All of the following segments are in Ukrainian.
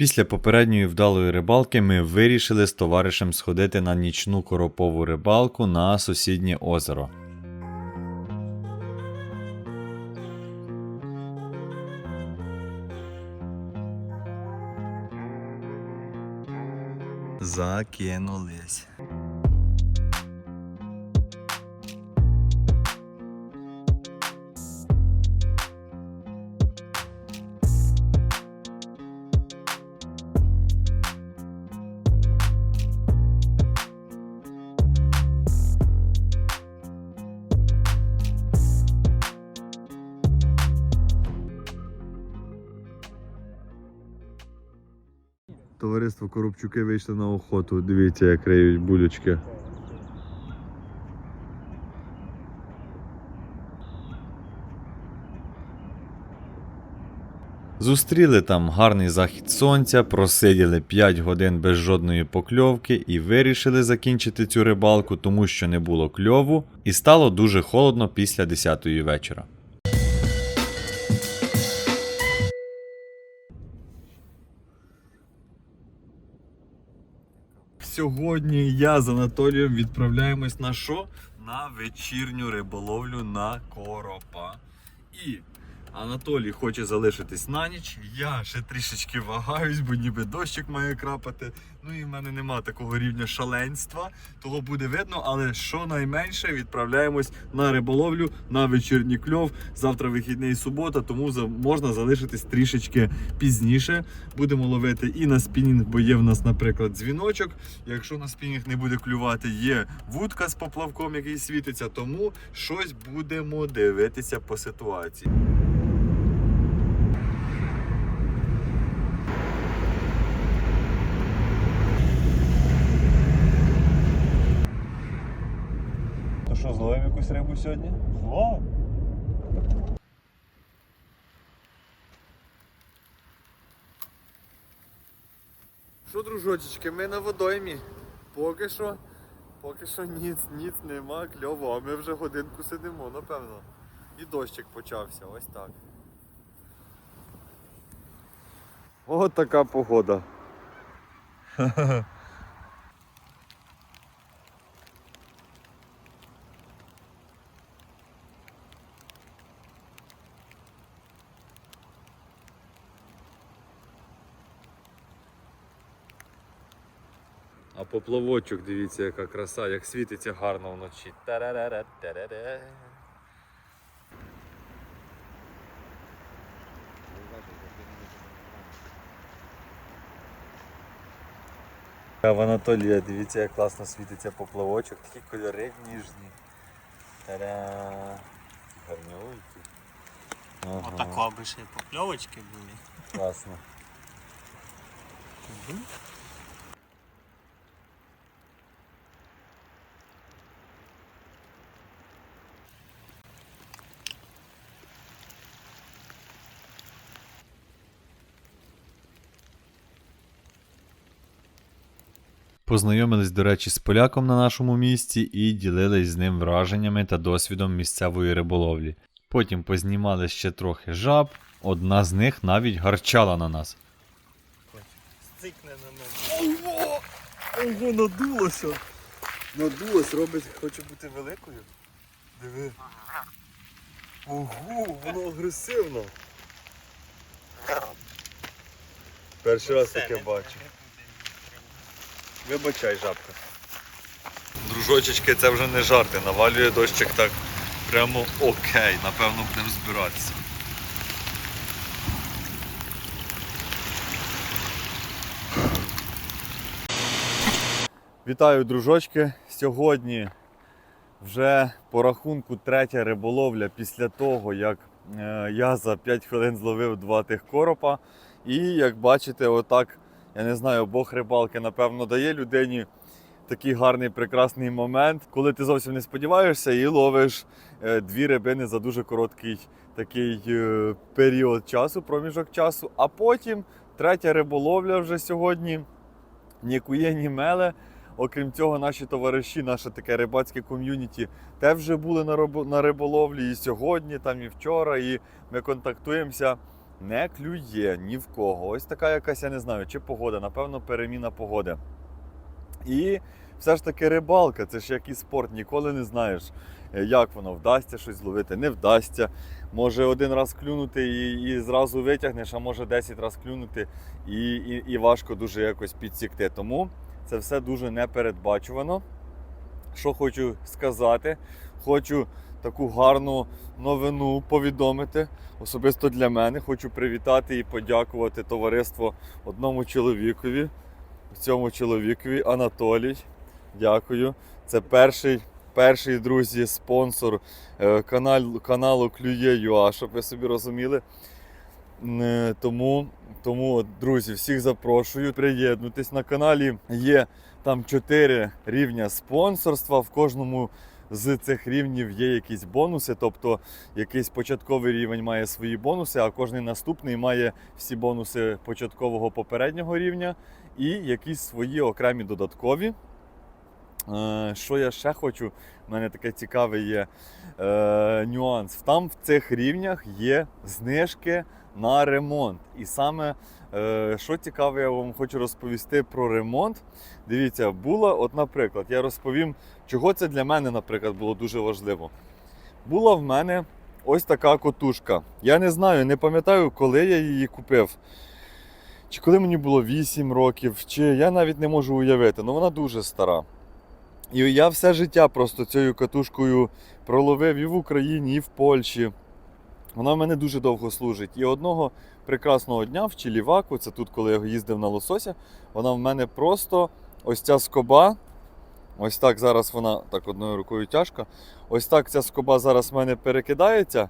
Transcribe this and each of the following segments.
Після попередньої вдалої рибалки ми вирішили з товаришем сходити на нічну коропову рибалку на сусіднє озеро. Закинулись. Товариство Коробчуки вийшли на охоту. Дивіться, як риють булючки. Зустріли там гарний захід сонця, просиділи 5 годин без жодної покльовки і вирішили закінчити цю рибалку, тому що не було кльову, і стало дуже холодно після 10 вечора. Сьогодні я з Анатолієм відправляємось на що? На вечірню риболовлю на коропа. І Анатолій хоче залишитись на ніч. Я ще трішечки вагаюсь, бо ніби дощик має крапати. Ну і в мене нема такого рівня шаленства, того буде видно, але щонайменше відправляємось на риболовлю на вечірній кльов. Завтра вихідний субота, тому можна залишитись трішечки пізніше. Будемо ловити і на спінінг, бо є в нас, наприклад, дзвіночок. Якщо на спінінг не буде клювати, є вудка з поплавком, який світиться, тому щось будемо дивитися по ситуації. То що, зловив якусь рибу сьогодні? Зловив. Що, дружочечки, ми на водоймі. Поки що, поки що ніц, ніц нема, кльово, а ми вже годинку сидимо, напевно. І дощик почався, ось так. От така погода. А поплавочок, дивіться, яка краса, як світиться гарно вночі. Тарарара, тарара. А в Анатолія, дивіться, як класно світиться поплавочок, такі кольори ніжні. Та-да. Гарнюйкі. Ага, Отако аби ще й покльовочки були. класно. Познайомились, до речі, з поляком на нашому місці і ділились з ним враженнями та досвідом місцевої риболовлі. Потім познімали ще трохи жаб, одна з них навіть гарчала на нас. Стикне на мене. Ого! Ого, надулося! Надулось, робить, хоче бути великою. Диви. Ого, воно агресивно. Перший раз таке бачу. Вибачай, жабка. Дружочечки, це вже не жарти. Навалює дощик так прямо окей. Напевно, будемо збиратися. Вітаю, дружочки. Сьогодні вже по рахунку третя риболовля після того, як е, я за 5 хвилин зловив два тих коропа. І як бачите, отак, я не знаю, Бог рибалки, напевно, дає людині такий гарний прекрасний момент, коли ти зовсім не сподіваєшся і ловиш е, дві рибини за дуже короткий такий е, період часу, проміжок часу. А потім третя риболовля вже сьогодні. Ні кує, ні меле. Окрім цього, наші товариші, наше таке рибацьке ком'юніті, теж вже були на риболовлі і сьогодні, там і вчора. І ми контактуємося. Не клює ні в кого. Ось така якась, я не знаю, чи погода, напевно, переміна погоди. І все ж таки рибалка, це ж як і спорт, ніколи не знаєш, е, як воно вдасться щось зловити, не вдасться. Може один раз клюнути і, і зразу витягнеш, а може 10 разів клюнути і, і, і важко дуже якось підсікти. Тому це все дуже непередбачувано. Що хочу сказати, хочу таку гарну новину повідомити. Особисто для мене хочу привітати і подякувати товариству одному чоловікові. Цьому чоловікові Анатолій. Дякую. Це перший, перший друзі, спонсор е, канал, каналу Клює.ua, щоб ви собі розуміли. Е, Тому, тому, друзі, всіх запрошую приєднуйтесь на каналі. Є там 4 рівня спонсорства. В кожному з цих рівнів є якісь бонуси. Тобто якийсь початковий рівень має свої бонуси, а кожний наступний має всі бонуси початкового попереднього рівня і якісь свої окремі додаткові. Е, Що я ще хочу? У мене таке цікавий є е, нюанс. Там в цих рівнях є знижки на ремонт. І саме що цікаве, я вам хочу розповісти про ремонт. Дивіться, було, от, наприклад, я розповім, чого це для мене, наприклад, було дуже важливо. Була в мене ось така котушка. Я не знаю, не пам'ятаю, коли я її купив. Чи коли мені було 8 років, чи я навіть не можу уявити, але вона дуже стара. І я все життя просто цією катушкою проловив і в Україні, і в Польщі. Вона в мене дуже довго служить. І одного прекрасного дня в Чиліваку, це тут, коли я їздив на лосося, вона в мене просто ось ця скоба. Ось так зараз вона так одною рукою тяжка. Ось так ця скоба зараз в мене перекидається.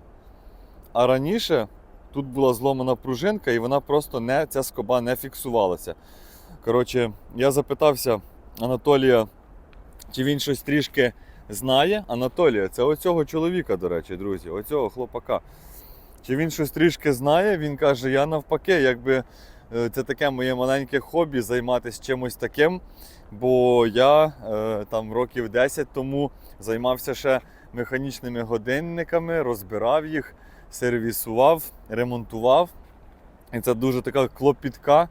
А раніше тут була зломана пружинка, і вона просто не, ця скоба не фіксувалася. Коротше, я запитався Анатолія, чи він щось трішки знає. Анатолія, це оцього чоловіка, до речі, друзі, оцього хлопака. Чи він щось трішки знає? Він каже: я навпаки, якби е, це таке моє маленьке хобі займатися чимось таким. Бо я е, там років 10 тому займався ще механічними годинниками, розбирав їх, сервісував, ремонтував. І це дуже така клопітка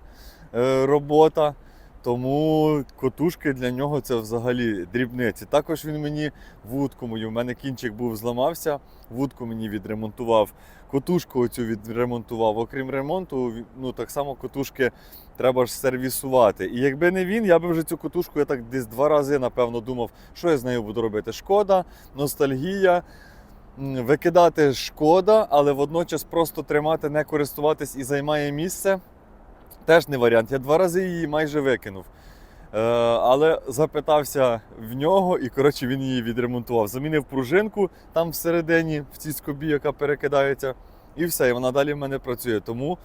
е, робота. Тому котушки для нього це взагалі дрібниці. Також він мені вудку мою, в мене кінчик був зламався, вудку мені відремонтував, котушку оцю відремонтував. Окрім ремонту, ну так само котушки треба ж сервісувати. І якби не він, я би вже цю котушку я так десь два рази, напевно, думав, що я з нею буду робити. Шкода, ностальгія. Викидати шкода, але водночас просто тримати, не користуватись і займає місце. Теж не варіант. Я два рази її майже викинув. Е, але запитався в нього, і коротше він її відремонтував. Замінив пружинку там всередині, в цій скобі, яка перекидається. І все, і вона далі в мене працює. Тому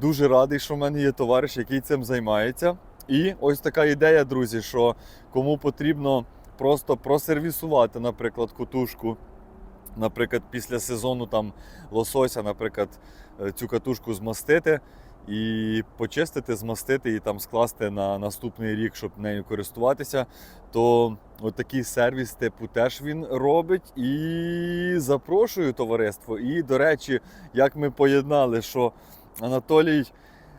дуже радий, що в мене є товариш, який цим займається. І ось така ідея, друзі, що кому потрібно просто просервісувати, наприклад, катушку. Наприклад, після сезону там лосося, наприклад, е, цю катушку змастити і почистити, змастити і там скласти на наступний рік, щоб нею користуватися, то от сервіс типу теж він робить. І запрошую товариство. І, до речі, як ми поєднали, що Анатолій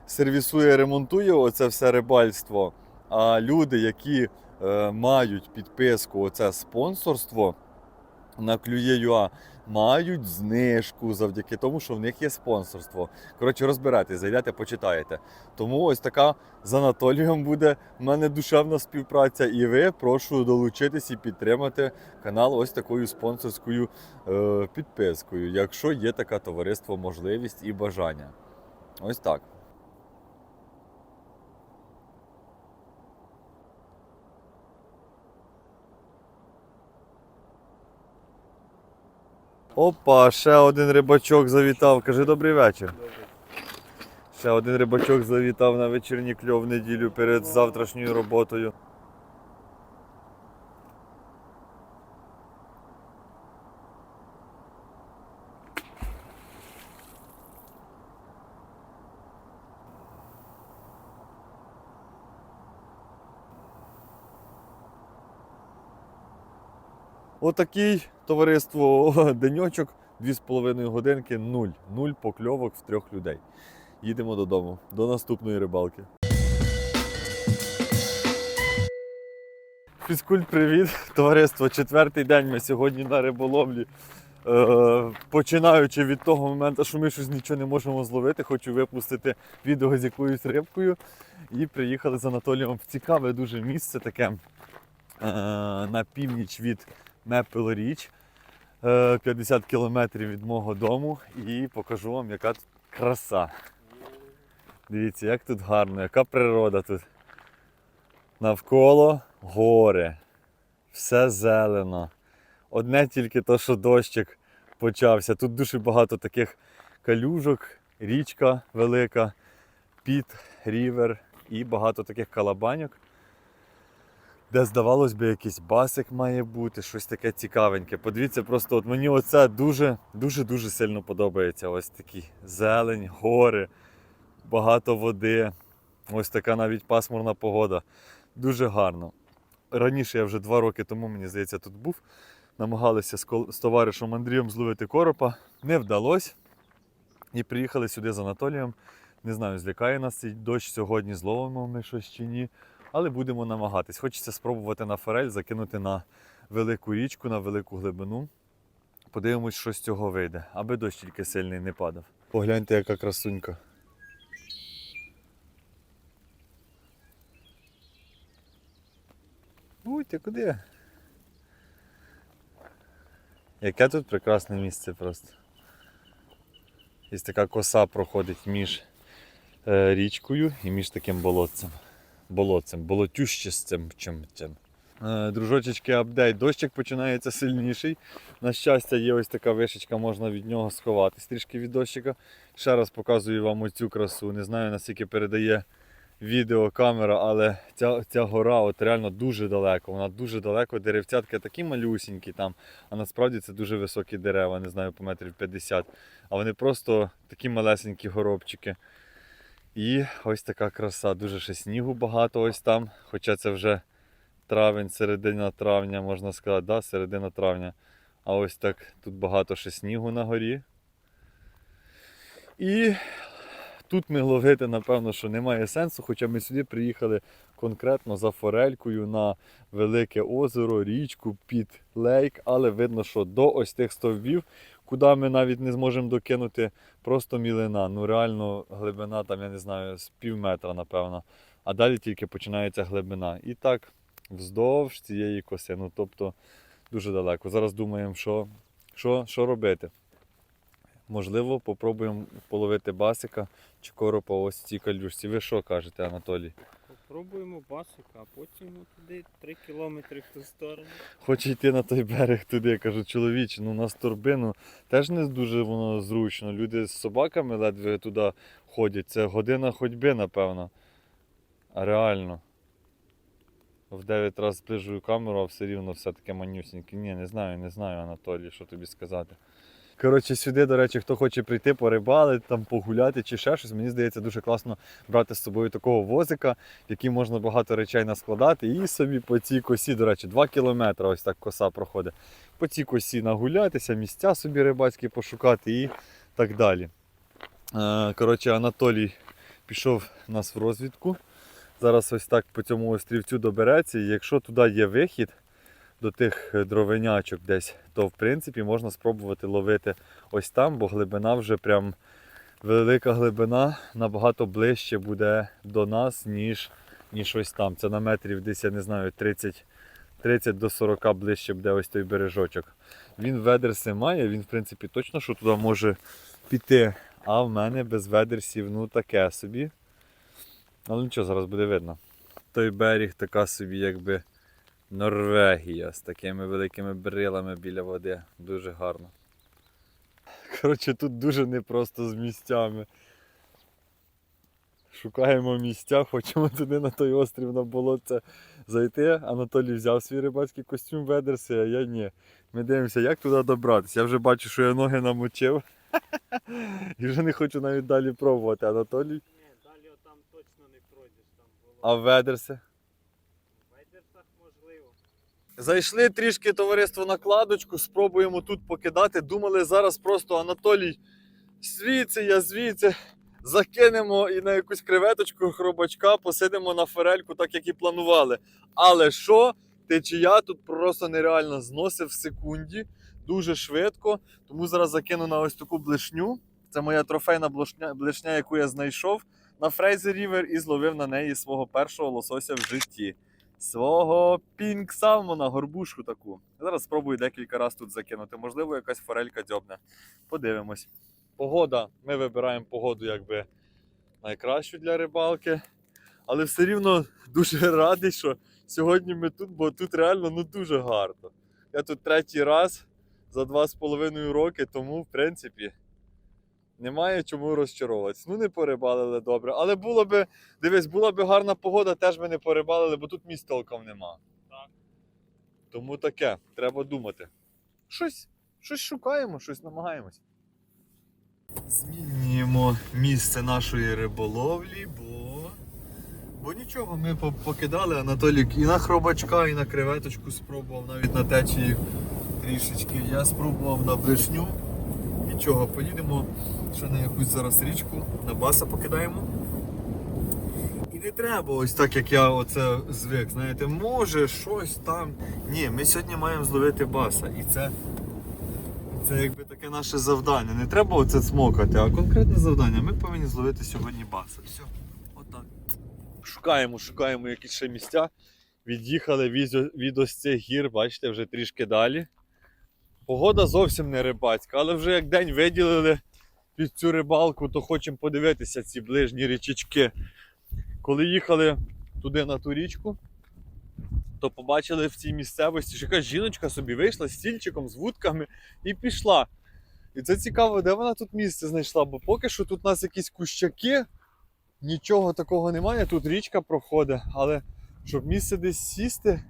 сервісує, ремонтує оце все рибальство, а люди, які е, мають підписку, оце спонсорство на Клює.ua, мають знижку завдяки тому, що в них є спонсорство. Коротше, розбирайтесь, зайдете, почитаєте. Тому ось така з Анатолієм буде в мене душевна співпраця. І ви прошу долучитись і підтримати канал ось такою спонсорською е, підпискою, якщо є така товариство, можливість і бажання. Ось так. Опа, ще один рибачок завітав. Кажи добрий вечір. Ще один рибачок завітав на вечірній кльов неділю перед завтрашньою роботою. Отакий товариство деньочок 2,5 годинки нуль. Нуль покльовок в трьох людей. Їдемо додому. До наступної рибалки. Фізкульт, привіт, товариство. Четвертий день ми сьогодні на риболовлі. Е, починаючи від того моменту, що ми щось нічого не можемо зловити, хочу випустити відео з якоюсь рибкою. І приїхали з Анатолієм в цікаве дуже місце таке е, на північ від Річ, е, 50 кілометрів від мого дому. І покажу вам, яка тут краса. Дивіться, як тут гарно, яка природа тут. Навколо гори. Все зелено. Одне тільки то, що дощик почався. Тут дуже багато таких калюжок, річка велика, піт, рівер і багато таких калабаньок, де, здавалось би, якийсь басик має бути, щось таке цікавеньке. Подивіться, просто от мені оце дуже, дуже, дуже сильно подобається. Ось такі зелень, гори, багато води. Ось така навіть пасмурна погода. Дуже гарно. Раніше я вже два роки тому, мені здається, тут був. Намагалися з товаришем Андрієм зловити коропа. Не вдалося. І приїхали сюди з Анатолієм. Не знаю, злякає нас цей дощ сьогодні, зловимо ми щось чи ні. Але будемо намагатись. Хочеться спробувати на форель закинути на велику річку, на велику глибину. Подивимось, що з цього вийде, аби дощ тільки сильний не падав. Погляньте, яка красунька. Ти куди? Яке тут прекрасне місце просто. Ось така коса проходить між е, річкою і між таким болотцем. Болотцем, болотющим. Е, дружочечки, апдейт. Дощик починається сильніший. На щастя, є ось така вишечка, можна від нього сховатись трішки від дощика. Ще раз показую вам оцю красу. Не знаю наскільки передає відеокамера, але ця, ця гора от реально дуже далеко. Вона дуже далеко, деревцятки такі малюсінькі там, а насправді це дуже високі дерева, не знаю, по метрів 50. А вони просто такі малесенькі горобчики. І ось така краса. Дуже ще снігу багато ось там. Хоча це вже травень, середина травня, можна сказати, да, середина травня. А ось так тут багато ще снігу на горі. І тут ми ловити, напевно, що немає сенсу, хоча ми сюди приїхали конкретно за форелькою на велике озеро, річку під лейк, але видно, що до ось тих стовбів, куди ми навіть не зможемо докинути, просто мілина. Ну реально глибина там, я не знаю, з пів метра, напевно. А далі тільки починається глибина. І так, вздовж цієї коси. Ну тобто дуже далеко. Зараз думаємо, що, що, що робити. Можливо, попробуємо половити басика чи коропа ось цій калюшці. Ви що кажете, Анатолій? Попробуємо басика, а потім туди 3 кілометри в ту сторону. Хоче йти на той берег туди. Я кажу, чоловіче, ну нас торбину теж не дуже воно зручно. Люди з собаками ледве туди ходять. Це година ходьби, напевно. А реально. В 9 разів зближую камеру, а все рівно все таке манюсіньке. Ні, не знаю, не знаю, Анатолій, що тобі сказати. Коротше, сюди, до речі, хто хоче прийти порибалити, там погуляти чи ще щось, мені здається, дуже класно брати з собою такого возика, в який можна багато речей наскладати, і собі по цій косі, до речі, 2 кілометри ось так коса проходить. По цій косі нагулятися, місця собі рибацькі пошукати і так далі. Е, Коротше, Анатолій пішов нас в розвідку. Зараз ось так по цьому острівцю добереться. І якщо туди є вихід до тих е, дровенячок десь, то в принципі можна спробувати ловити ось там, бо глибина вже прям велика глибина набагато ближче буде до нас, ніж, ніж ось там. Це на метрів десь, я не знаю, 30, 30 до 40 ближче буде ось той бережочок. Він ведерси має, він в принципі точно що туди може піти. А в мене без ведерсів, ну таке собі. Але нічого, зараз буде видно. Той берег така собі, якби Норвегія з такими великими брилами біля води. Дуже гарно. Коротше, тут дуже непросто з місцями. Шукаємо місця, хочемо туди на той острів на болотце зайти. Анатолій взяв свій рибацький костюм ведерси, а я ні. Ми дивимося, як туди добратися. Я вже бачу, що я ноги намочив. І вже не хочу навіть далі пробувати. Анатолій. Ні, далі там точно не пройдеш, там було. А ведерси? Зайшли трішки товариство на кладочку, спробуємо тут покидати. Думали, зараз просто Анатолій звідси, я звідси. Закинемо і на якусь креветочку хробачка, посидимо на форельку, так як і планували. Але що? Течія тут просто нереально зносив в секунді, дуже швидко. Тому зараз закину на ось таку блишню. Це моя трофейна блишня, блишня, яку я знайшов на Фрейзер Рівер і зловив на неї свого першого лосося в житті. Свого пінк салмона, горбушку таку. Зараз спробую декілька разів тут закинути. Можливо, якась форелька дзьобне. Подивимось. Погода. Ми вибираємо погоду якби найкращу для рибалки. Але все рівно дуже радий, що сьогодні ми тут, бо тут реально ну, дуже гарно. Я тут третій раз за два з половиною роки, тому в принципі немає чому розчаровуватися. Ну, не порибалили добре. Але було би, дивись, була би гарна погода, теж би не порибалили, бо тут місць толком нема. Так. Тому таке, треба думати. Щось, щось шукаємо, щось намагаємось. Змінюємо місце нашої риболовлі, бо. Бо нічого, ми покидали Анатолік і на хробачка, і на креветочку спробував, навіть на течії трішечки. Я спробував на блишню. Нічого, поїдемо ще на якусь зараз річку, на баса покидаємо. І не треба ось так, як я оце звик. Знаєте, може щось там. Ні, ми сьогодні маємо зловити баса. І це, це якби таке наше завдання. Не треба оце цмокати, а конкретне завдання. Ми повинні зловити сьогодні баса. Все, отак. Шукаємо, шукаємо якісь ще місця. Від'їхали від, від ось цих гір, бачите, вже трішки далі. Погода зовсім не рибацька, але вже як день виділили під цю рибалку, то хочемо подивитися ці ближні річечки. Коли їхали туди на ту річку, то побачили в цій місцевості, що якась жіночка собі вийшла з стільчиком, з вудками і пішла. І це цікаво, де вона тут місце знайшла, бо поки що тут у нас якісь кущаки, нічого такого немає, тут річка проходить, але щоб місце десь сісти,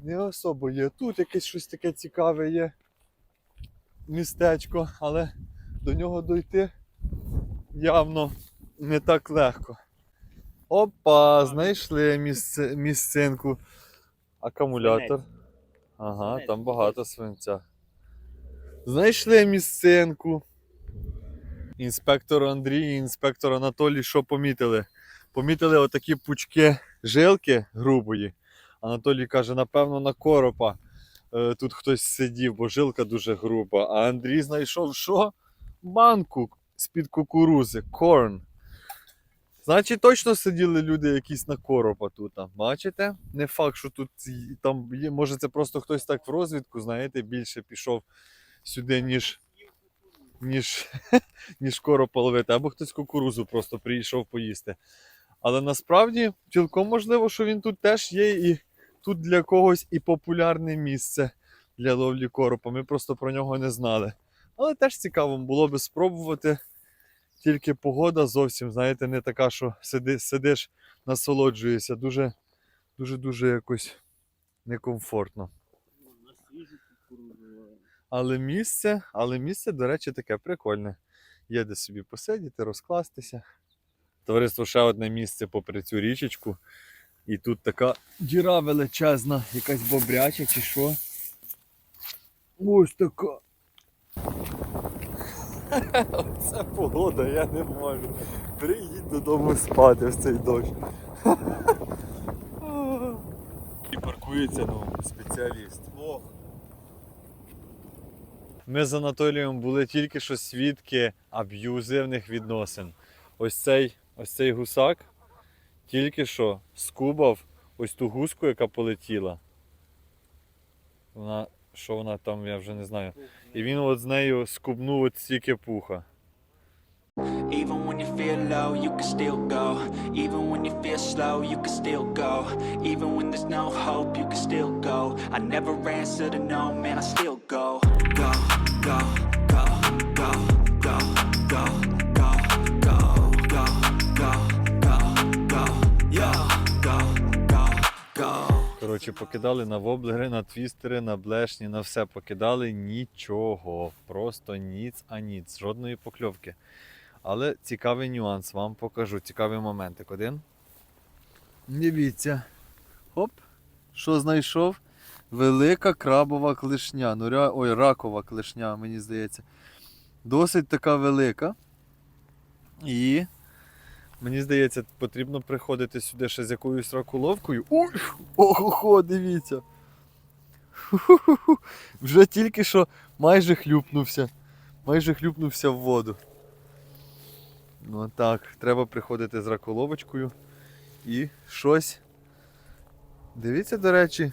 не особо є. Тут якесь щось таке цікаве є містечко, але до нього дойти явно не так легко. Опа, знайшли місце, місцинку. Акумулятор. Ага, там багато свинця. Знайшли місцинку. Інспектор Андрій і інспектор Анатолій що помітили? Помітили отакі пучки жилки грубої. Анатолій каже, напевно, на коропа тут хтось сидів, бо жилка дуже груба. А Андрій знайшов що? Банку з-під кукурузи, корн. Значить, точно сиділи люди якісь на коропа тут. Бачите? Не факт, що тут там є. Може, це просто хтось так в розвідку, знаєте, більше пішов сюди, ніж, ніж, ніж коропа ловити. Або хтось кукурузу просто прийшов поїсти. Але насправді цілком можливо, що він тут теж є, і тут для когось і популярне місце для ловлі коропа. Ми просто про нього не знали. Але теж цікаво було би спробувати. Тільки погода зовсім, знаєте, не така, що сиди, сидиш, насолоджуєшся. Дуже, дуже, дуже якось некомфортно. Але місце, але місце, до речі, таке прикольне. Є де собі посидіти, розкластися. Товариство ще одне місце попри цю річечку. І тут така діра величезна, якась бобряча чи що. Ось така. Це погода, я не можу. Приїдь додому спати в цей дощ. І паркується ну, спеціаліст. Ох. Ми з Анатолієм були тільки що свідки аб'юзивних відносин. Ось цей, ось цей гусак тільки що скубав ось ту гуску, яка полетіла. Вона, що вона там, я вже не знаю. І він от з нею скубнув от стільки пуха. Even when you feel low, you can still go. Even when you feel slow, you can still go. Even when there's no hope, you can still go. I never answer to no, man, I still Коротше, покидали на воблери, на твістери, на блешні, на все покидали нічого. Просто ніц, а ніц, жодної покльовки. Але цікавий нюанс, вам покажу. Цікавий моментик один. Дивіться. Оп, що знайшов? велика крабова клешня. Ну. Ой, ракова клешня, мені здається. Досить така велика. І мені здається, потрібно приходити сюди ще з якоюсь ракуловкою. Ого, дивіться. Вже тільки що майже хлюпнувся. Майже хлюпнувся в воду. Ну так, треба приходити з раколовочкою і щось. Дивіться, до речі,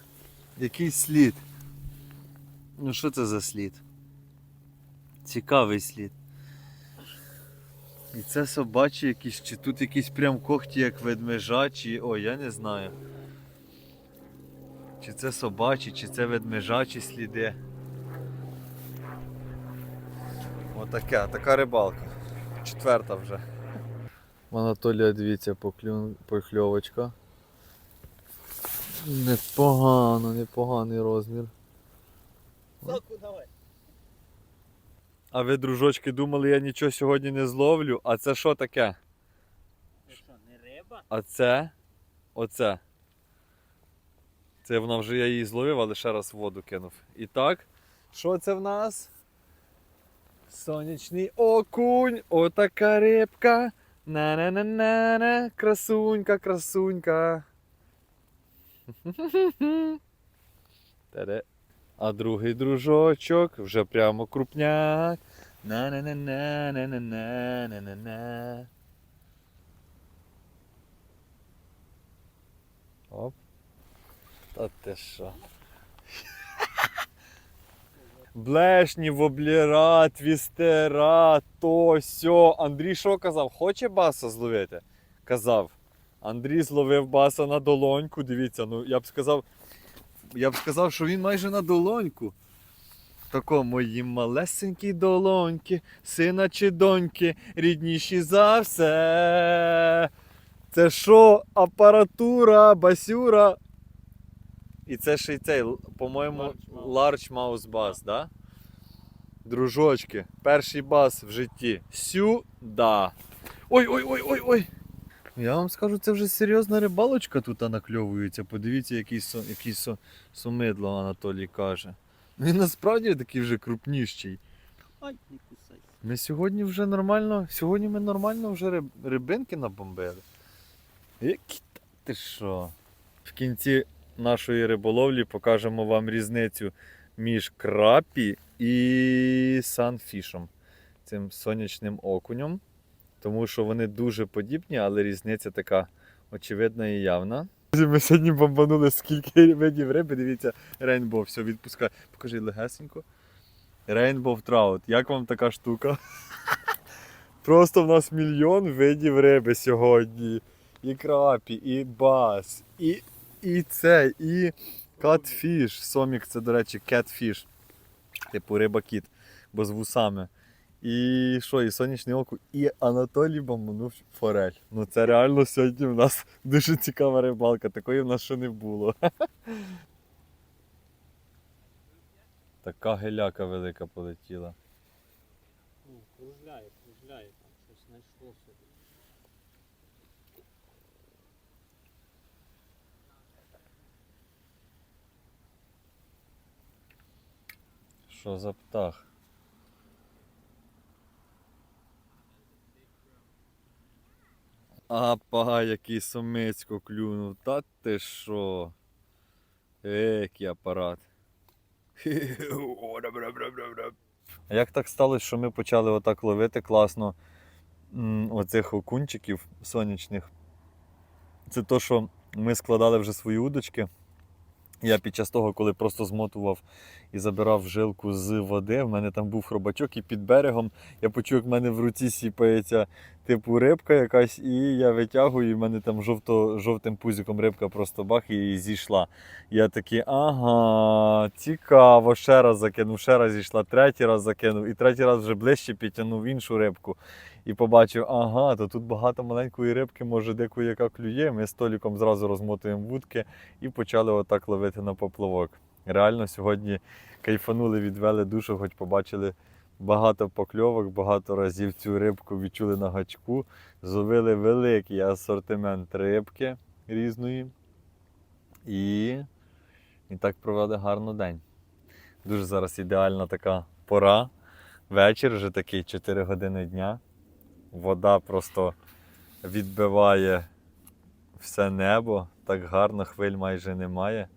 який слід. Ну що це за слід? Цікавий слід. І це собачі якісь, чи тут якісь прям когті, як ведмежа, чи. Ой, я не знаю. Чи це собачі, чи це ведмежачі сліди. Отаке, така рибалка. Четверта вже. Анатолія, дивіться, покльовочка. Непогано, непоганий розмір. Соку давай. А ви, дружочки, думали, я нічого сьогодні не зловлю. А це що таке? Це що, не риба? А це? Оце. Це вона вже я її зловив, але ще раз в воду кинув. І так, що це в нас? Сонячний окунь, отака рибка. На-на-на-на-на, красунька, красунька. Таре. А другий дружочок вже прямо крупняк. На-на-на-на-на-на-на-на-на. Оп. Та ти що? Блешні, воблера, твістера, то сьо. Андрій що казав? Хоче баса зловити? Казав. Андрій зловив баса на долоньку. Дивіться, ну я б сказав. Я б сказав, що він майже на долоньку. Тако мої малесенькі долоньки, сина чи доньки, рідніші за все. Це що, апаратура, басюра. І це ще й цей, по-моєму, Large mouse. Bass, да? Дружочки, перший бас в житті. Сюда. Ой, ой, ой, ой, ой. Я вам скажу, це вже серйозна рибалочка тут накльовується. Подивіться, який, со, який со, сумидло Анатолій каже. Він насправді такий вже крупніший. Ай, не кусайся. Ми сьогодні вже нормально. Сьогодні ми нормально вже риб, рибинки набомбили. Які ти що? В кінці нашої риболовлі покажемо вам різницю між крапі і санфішем, цим сонячним окунем. Тому що вони дуже подібні, але різниця така очевидна і явна. Ми сьогодні бомбанули скільки видів риби. Дивіться, рейнбоу, все відпускає. Покажи легесенько. Rainbow Trout. Як вам така штука? Просто в нас мільйон видів риби сьогодні. І крапі, і бас, і, і це, і catfish. Сомік це, до речі, catfish. Типу риба-кіт, бо з вусами. І що, і сонячний оку, і Анатолій бомбанув форель. Ну це реально сьогодні в нас дуже цікава рибалка. Такої в нас ще не було. Така геляка велика полетіла. Кружляє, кружляє, там щось знайшло собі. Що за птах? Апа, який сомицько клюнув. Та ти що? Який апарат. А як так сталося, що ми почали отак ловити класно оцих окунчиків сонячних? Це то, що ми складали вже свої удочки. Я під час того, коли просто змотував і забирав жилку з води, в мене там був хробачок, і під берегом я почув, як в мене в руці сіпається типу рибка якась, і я витягую, і в мене там жовто, жовтим пузиком рибка просто бах і зійшла. Я такий, ага, цікаво, ще раз закинув, ще раз зійшла, третій раз закинув, і третій раз вже ближче підтягнув іншу рибку. І побачив, ага, то тут багато маленької рибки, може декої яка клює. Ми з Толіком зразу розмотуємо вудки і почали отак ловити на поплавок. Реально сьогодні кайфанули, відвели душу, хоч побачили багато покльовок, багато разів цю рибку відчули на гачку. Зловили великий асортимент рибки різної. І і так проведе гарно день. Дуже зараз ідеальна така пора. Вечір вже такий 4 години дня. Вода просто відбиває все небо, так гарно, хвиль майже немає.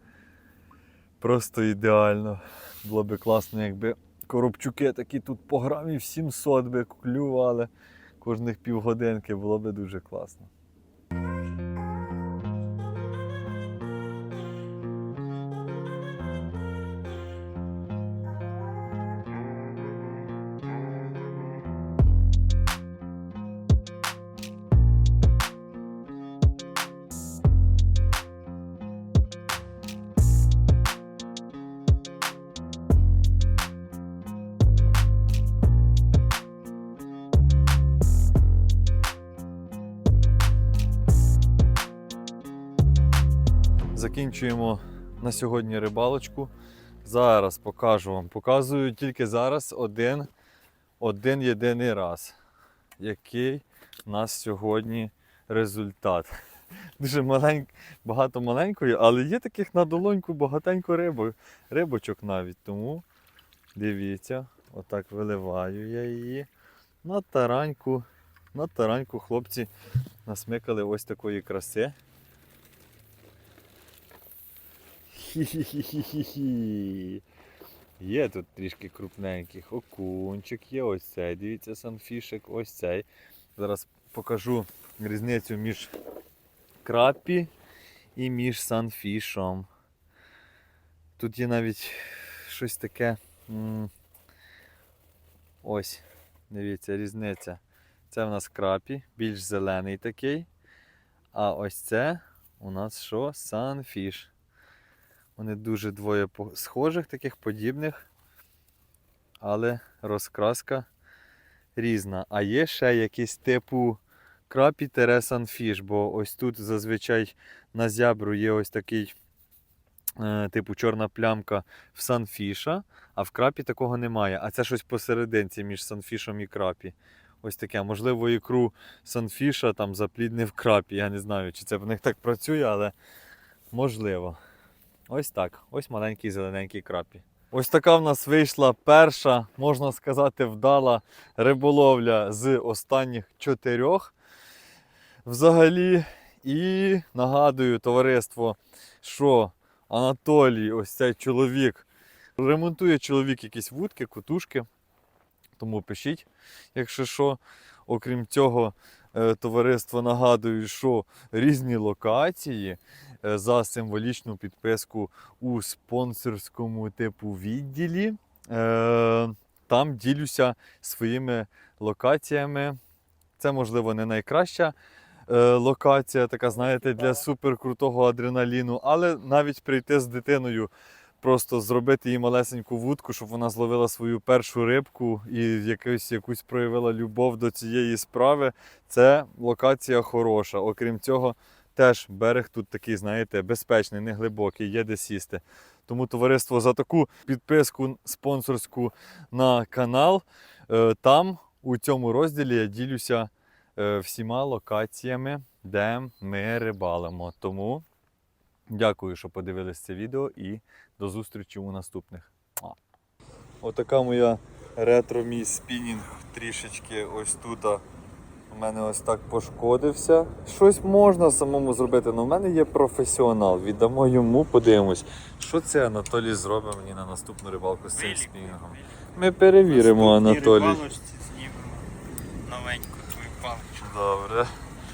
Просто ідеально. Було би класно, якби коробчуки такі тут по грамів 700 би клювали кожних півгодинки, було би дуже класно. Закінчуємо на сьогодні рибалочку. Зараз покажу вам. Показую тільки зараз один, один єдиний раз, який у нас сьогодні результат. Дуже маленьк, багато маленької, але є таких на долоньку багатенько рибок, рибочок навіть. Тому дивіться, отак виливаю я її. На тараньку, на тараньку хлопці насмикали ось такої краси. Є тут трішки крупненьких. Окунчик є, ось цей. Дивіться, санфішик, ось цей. Зараз покажу різницю між крапі і між санфішом. Тут є навіть щось таке. Ось, дивіться, різниця. Це в нас крапі, більш зелений такий. А ось це у нас що? Санфіш. Вони дуже двоє схожих, таких подібних, але розкраска різна. А є ще якийсь типу крапі санфіш, бо ось тут зазвичай на зябру є ось такий е, типу чорна плямка в санфіша, а в крапі такого немає. А це щось посерединці між санфішом і крапі. Ось таке. Можливо, ікру санфіша там запліднив крапі. Я не знаю, чи це в них так працює, але можливо. Ось так. Ось маленький зелененький крапі. Ось така в нас вийшла перша, можна сказати, вдала риболовля з останніх чотирьох. Взагалі. І нагадую, товариство, що Анатолій, ось цей чоловік, ремонтує чоловік якісь вудки, котушки. Тому пишіть, якщо що. Окрім цього, е, товариство нагадую, що різні локації за символічну підписку у спонсорському типу відділі. Е, Там ділюся своїми локаціями. Це, можливо, не найкраща е, локація, така, знаєте, для суперкрутого адреналіну, але навіть прийти з дитиною, просто зробити їй малесеньку вудку, щоб вона зловила свою першу рибку і якусь, якусь проявила любов до цієї справи. Це локація хороша. Окрім цього, теж берег тут такий, знаєте, безпечний, не глибокий, є де сісти. Тому товариство за таку підписку спонсорську на канал. е, Там у цьому розділі я ділюся е, всіма локаціями, де ми рибалимо. Тому дякую, що подивились це відео і до зустрічі у наступних. Отака моя ретро мій спінінг трішечки ось тут. У мене ось так пошкодився. Щось можна самому зробити, але в мене є професіонал. Віддамо йому, подивимось. Що це Анатолій зробить мені на наступну рибалку з цим спінінгом? Ми перевіримо, Анатолій. рибалочці знімемо новеньку твою паличку. Добре.